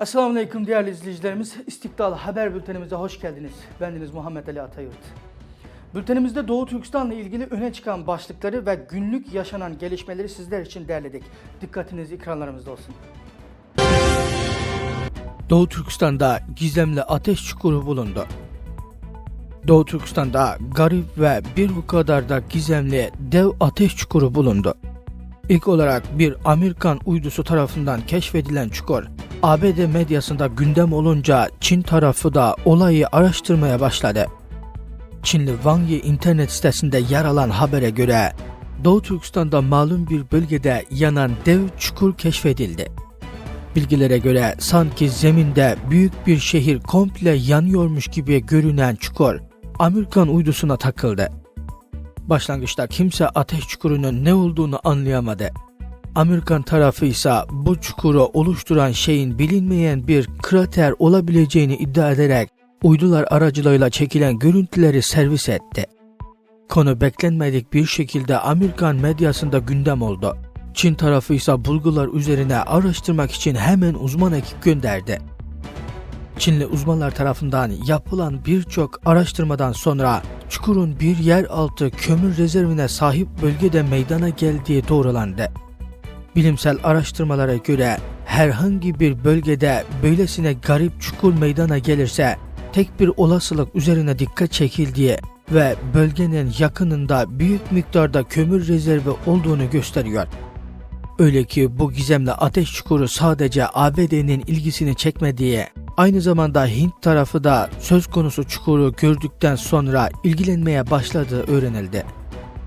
Esselamu Aleyküm değerli izleyicilerimiz. İstiklal Haber Bültenimize hoş geldiniz. Bendeniz Muhammed Ali Atayurt. Bültenimizde Doğu Türkistan'la ilgili öne çıkan başlıkları ve günlük yaşanan gelişmeleri sizler için derledik. Dikkatiniz ekranlarımızda olsun. Doğu Türkistan'da gizemli ateş çukuru bulundu. Doğu Türkistan'da garip ve bir o kadar da gizemli dev ateş çukuru bulundu. İlk olarak bir Amerikan uydusu tarafından keşfedilen çukur, ABD medyasında gündem olunca Çin tarafı da olayı araştırmaya başladı. Çinli Wang Yi internet sitesinde yer alan habere göre Doğu Türkistan'da malum bir bölgede yanan dev çukur keşfedildi. Bilgilere göre sanki zeminde büyük bir şehir komple yanıyormuş gibi görünen çukur Amerikan uydusuna takıldı. Başlangıçta kimse ateş çukurunun ne olduğunu anlayamadı. Amerikan tarafı ise bu çukuru oluşturan şeyin bilinmeyen bir krater olabileceğini iddia ederek uydular aracılığıyla çekilen görüntüleri servis etti. Konu beklenmedik bir şekilde Amerikan medyasında gündem oldu. Çin tarafı ise bulgular üzerine araştırmak için hemen uzman ekip gönderdi. Çinli uzmanlar tarafından yapılan birçok araştırmadan sonra çukurun bir yeraltı kömür rezervine sahip bölgede meydana geldiği doğrulandı. Bilimsel araştırmalara göre herhangi bir bölgede böylesine garip çukur meydana gelirse tek bir olasılık üzerine dikkat çekildiği ve bölgenin yakınında büyük miktarda kömür rezervi olduğunu gösteriyor. Öyle ki bu gizemli ateş çukuru sadece ABD'nin ilgisini çekmediği, aynı zamanda Hint tarafı da söz konusu çukuru gördükten sonra ilgilenmeye başladığı öğrenildi.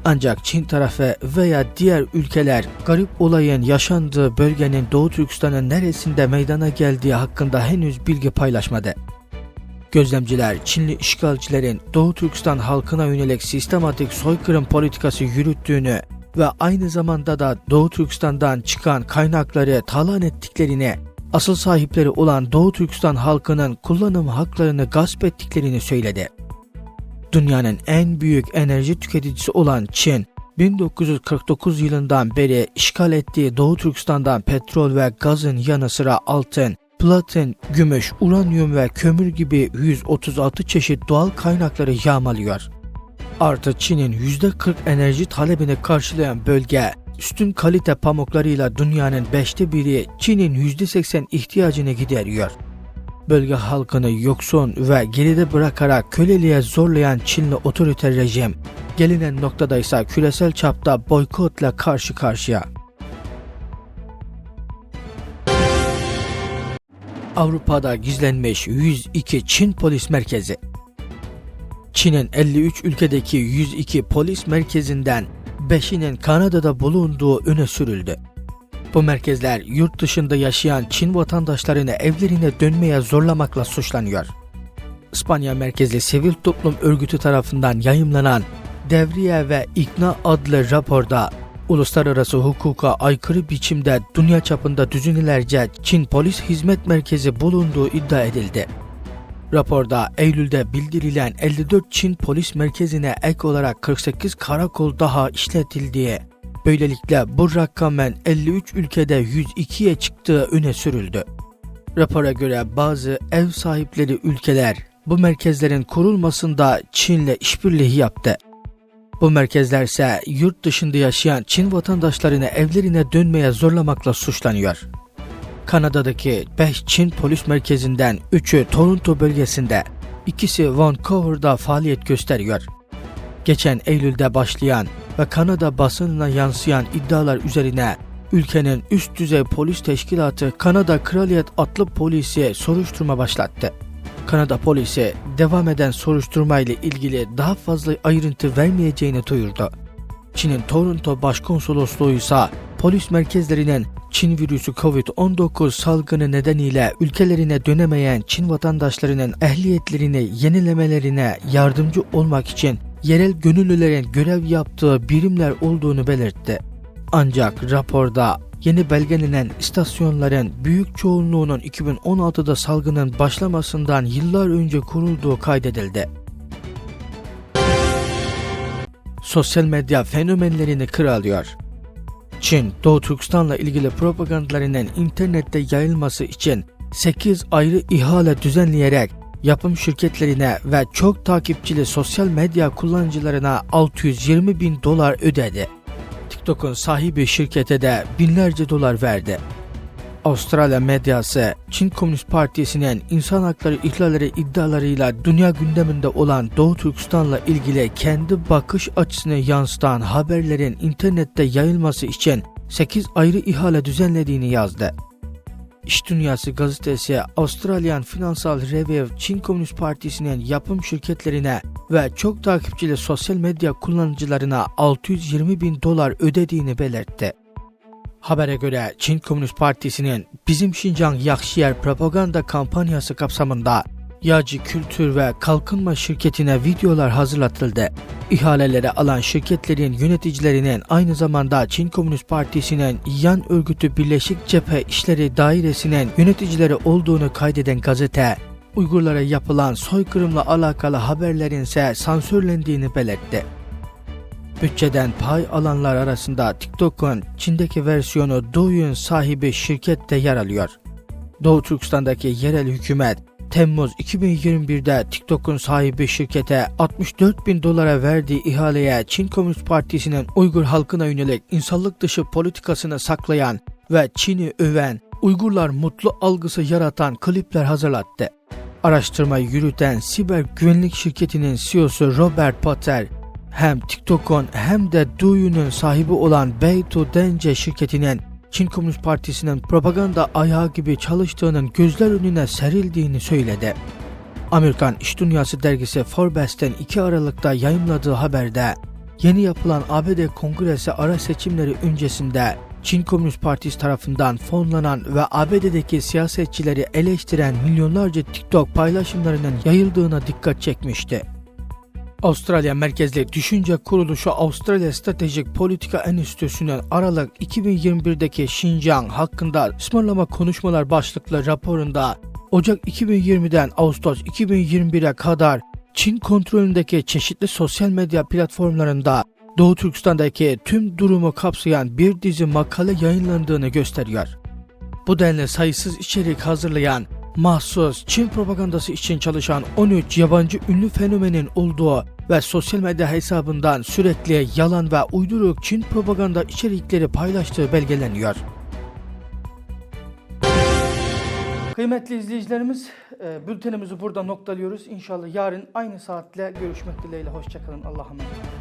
Ancak Çin tarafı veya diğer ülkeler garip olayın yaşandığı bölgenin Doğu Türkistan'ın neresinde meydana geldiği hakkında henüz bilgi paylaşmadı. Gözlemciler Çinli işgalcilerin Doğu Türkistan halkına yönelik sistematik soykırım politikası yürüttüğünü ve aynı zamanda da Doğu Türkistan'dan çıkan kaynakları talan ettiklerini, asıl sahipleri olan Doğu Türkistan halkının kullanım haklarını gasp ettiklerini söyledi. Dünyanın en büyük enerji tüketicisi olan Çin, 1949 yılından beri işgal ettiği Doğu Türkistan'dan petrol ve gazın yanı sıra altın, platin, gümüş, uranyum ve kömür gibi 136 çeşit doğal kaynakları yağmalıyor. Artı Çin'in %40 enerji talebini karşılayan bölge, üstün kalite pamuklarıyla dünyanın beşte biri Çin'in %80 ihtiyacını gideriyor. Bölge halkını yoksun ve geride bırakarak köleliğe zorlayan Çinli otoriter rejim, gelinen noktada ise küresel çapta boykotla karşı karşıya. Avrupa'da gizlenmiş 102 Çin polis merkezi. Çin'in 53 ülkedeki 102 polis merkezinden 5'inin Kanada'da bulunduğu öne sürüldü. Bu merkezler yurt dışında yaşayan Çin vatandaşlarını evlerine dönmeye zorlamakla suçlanıyor. İspanya merkezli sivil toplum örgütü tarafından yayımlanan Devriye ve İkna adlı raporda uluslararası hukuka aykırı biçimde dünya çapında düzinelerce Çin Polis Hizmet Merkezi bulunduğu iddia edildi. Raporda Eylül'de bildirilen 54 Çin polis merkezine ek olarak 48 karakol daha işletildiği, böylelikle bu rakamın 53 ülkede 102'ye çıktığı öne sürüldü. Rapora göre bazı ev sahipleri ülkeler bu merkezlerin kurulmasında Çin'le işbirliği yaptı. Bu merkezler ise yurt dışında yaşayan Çin vatandaşlarını evlerine dönmeye zorlamakla suçlanıyor. Kanada'daki 5 Çin polis merkezinden 3'ü Toronto bölgesinde, ikisi Vancouver'da faaliyet gösteriyor. Geçen Eylül'de başlayan ve Kanada basınına yansıyan iddialar üzerine ülkenin üst düzey polis teşkilatı Kanada Kraliyet Atlı Polisi soruşturma başlattı. Kanada polisi devam eden soruşturma ile ilgili daha fazla ayrıntı vermeyeceğini duyurdu. Çin'in Toronto Başkonsolosluğu ise polis merkezlerinin Çin virüsü Covid-19 salgını nedeniyle ülkelerine dönemeyen Çin vatandaşlarının ehliyetlerini yenilemelerine yardımcı olmak için yerel gönüllülerin görev yaptığı birimler olduğunu belirtti. Ancak raporda yeni belgelenen istasyonların büyük çoğunluğunun 2016'da salgının başlamasından yıllar önce kurulduğu kaydedildi. Sosyal medya fenomenlerini kıralıyor. Çin, Doğu Türkistan'la ilgili propagandalarının internette yayılması için 8 ayrı ihale düzenleyerek yapım şirketlerine ve çok takipçili sosyal medya kullanıcılarına 620 bin dolar ödedi. TikTok'un sahibi şirkete de binlerce dolar verdi. Avustralya medyası, Çin Komünist Partisi'nin insan hakları ihlalleri iddialarıyla dünya gündeminde olan Doğu Türkistan'la ilgili kendi bakış açısını yansıtan haberlerin internette yayılması için 8 ayrı ihale düzenlediğini yazdı. İş Dünyası gazetesi Australian Financial Review Çin Komünist Partisi'nin yapım şirketlerine ve çok takipçili sosyal medya kullanıcılarına 620 bin dolar ödediğini belirtti. Habere göre Çin Komünist Partisi'nin Bizim Şincan Yakşiyer propaganda kampanyası kapsamında Yağcı Kültür ve Kalkınma şirketine videolar hazırlatıldı. İhaleleri alan şirketlerin yöneticilerinin aynı zamanda Çin Komünist Partisi'nin yan örgütü Birleşik Cephe İşleri Dairesi'nin yöneticileri olduğunu kaydeden gazete, Uygurlara yapılan soykırımla alakalı haberlerin ise sansürlendiğini belirtti. Bütçeden pay alanlar arasında TikTok'un Çin'deki versiyonu Douyin sahibi şirket de yer alıyor. Doğu Türkistan'daki yerel hükümet Temmuz 2021'de TikTok'un sahibi şirkete 64 bin dolara verdiği ihaleye Çin Komünist Partisi'nin Uygur halkına yönelik insanlık dışı politikasını saklayan ve Çin'i öven, Uygurlar mutlu algısı yaratan klipler hazırlattı. Araştırmayı yürüten siber güvenlik şirketinin CEO'su Robert Potter, hem TikTok'un hem de Douyu'nun sahibi olan Beitu Dence şirketinin Çin Komünist Partisi'nin propaganda ayağı gibi çalıştığının gözler önüne serildiğini söyledi. Amerikan İş Dünyası dergisi Forbes'ten 2 Aralık'ta yayımladığı haberde yeni yapılan ABD Kongresi ara seçimleri öncesinde Çin Komünist Partisi tarafından fonlanan ve ABD'deki siyasetçileri eleştiren milyonlarca TikTok paylaşımlarının yayıldığına dikkat çekmişti. Avustralya merkezli düşünce kuruluşu Avustralya Stratejik Politika Enstitüsü'nün Aralık 2021'deki Şincan hakkında ısmarlama konuşmalar başlıklı raporunda Ocak 2020'den Ağustos 2021'e kadar Çin kontrolündeki çeşitli sosyal medya platformlarında Doğu Türkistan'daki tüm durumu kapsayan bir dizi makale yayınlandığını gösteriyor. Bu denli sayısız içerik hazırlayan mahsus Çin propagandası için çalışan 13 yabancı ünlü fenomenin olduğu ve sosyal medya hesabından sürekli yalan ve uyduruk Çin propaganda içerikleri paylaştığı belgeleniyor. Kıymetli izleyicilerimiz, e, bültenimizi burada noktalıyoruz. İnşallah yarın aynı saatle görüşmek dileğiyle. Hoşçakalın. Allah'a emanet olun.